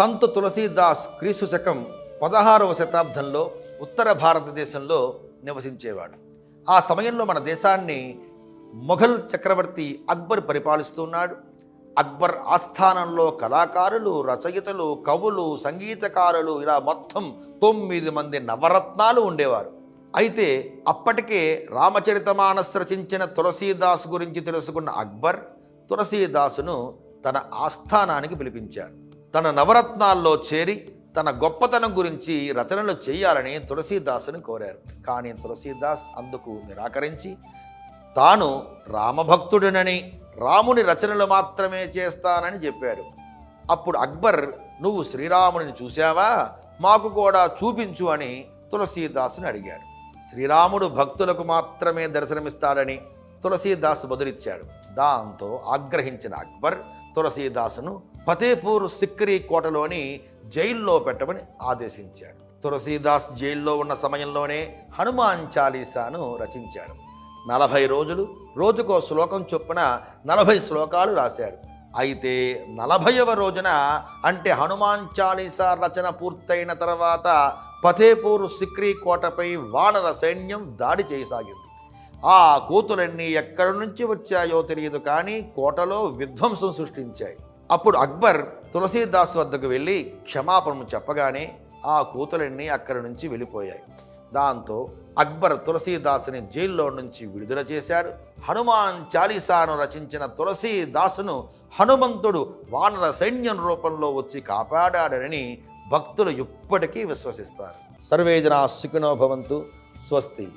సంత్ తులసీదాస్ క్రీస్తు శకం పదహారవ శతాబ్దంలో ఉత్తర భారతదేశంలో నివసించేవాడు. ఆ సమయంలో మన దేశాన్ని మొఘల్ చక్రవర్తి అక్బర్ పరిపాలిస్తున్నాడు. అక్బర్ ఆస్థానంలో కళాకారులు రచయితలు కవులు సంగీతకారులు ఇలా మొత్తం తొమ్మిది మంది నవరత్నాలు ఉండేవారు. అయితే అప్పటికే రామచరితమానస్ రచించిన తులసీదాస్ గురించి తెలుసుకున్న అక్బర్ తులసీదాసును తన ఆస్థానానికి పిలిపించారు. తన నవరత్నాల్లో చేరి తన గొప్పతనం గురించి రచనలు చేయాలని తులసీదాసుని కోరారు. కానీ తులసీదాస్ అందుకు నిరాకరించి తాను రామభక్తుడినని రాముని రచనలు మాత్రమే చేస్తానని చెప్పాడు. అప్పుడు అక్బర్ నువ్వు శ్రీరాముని చూశావా? మాకు కూడా చూపించు అని తులసీదాసుని అడిగాడు. శ్రీరాముడు భక్తులకు మాత్రమే దర్శనమిస్తాడని తులసీదాసు బదులిచ్చాడు. దాంతో ఆగ్రహించిన అక్బర్ తులసీదాసును ఫతేపూర్ సిక్రీ కోటలోని జైల్లో పెట్టమని ఆదేశించాడు. తులసీదాస్ జైల్లో ఉన్న సమయంలోనే హనుమాన్ చాలీసాను రచించాడు. నలభై రోజులు రోజుకో శ్లోకం చొప్పున నలభై శ్లోకాలు రాశాడు. అయితే నలభైవ రోజున అంటే హనుమాన్ చాలీసా రచన పూర్తయిన తర్వాత ఫతేపూర్ సిక్రీ కోటపై వానర సైన్యం దాడి చేయసాగింది. ఆ కూతులన్నీ ఎక్కడి నుంచి వచ్చాయో తెలియదు కానీ కోటలో విధ్వంసం సృష్టించాయి. అప్పుడు అక్బర్ తులసీదాస్ వద్దకు వెళ్ళి క్షమాపణను చెప్పగానే ఆ కూతులన్నీ అక్కడి నుంచి వెళ్ళిపోయాయి. దాంతో అక్బర్ తులసీదాసుని జైల్లో నుంచి విడుదల చేశాడు హనుమాన్ చాలీసాను రచించిన తులసీదాసును హనుమంతుడు వానర సైన్యం రూపంలో వచ్చి కాపాడాడని భక్తులు ఇప్పటికీ విశ్వసిస్తారు. సర్వేజన సుఖినో భవంతు. స్వస్తి.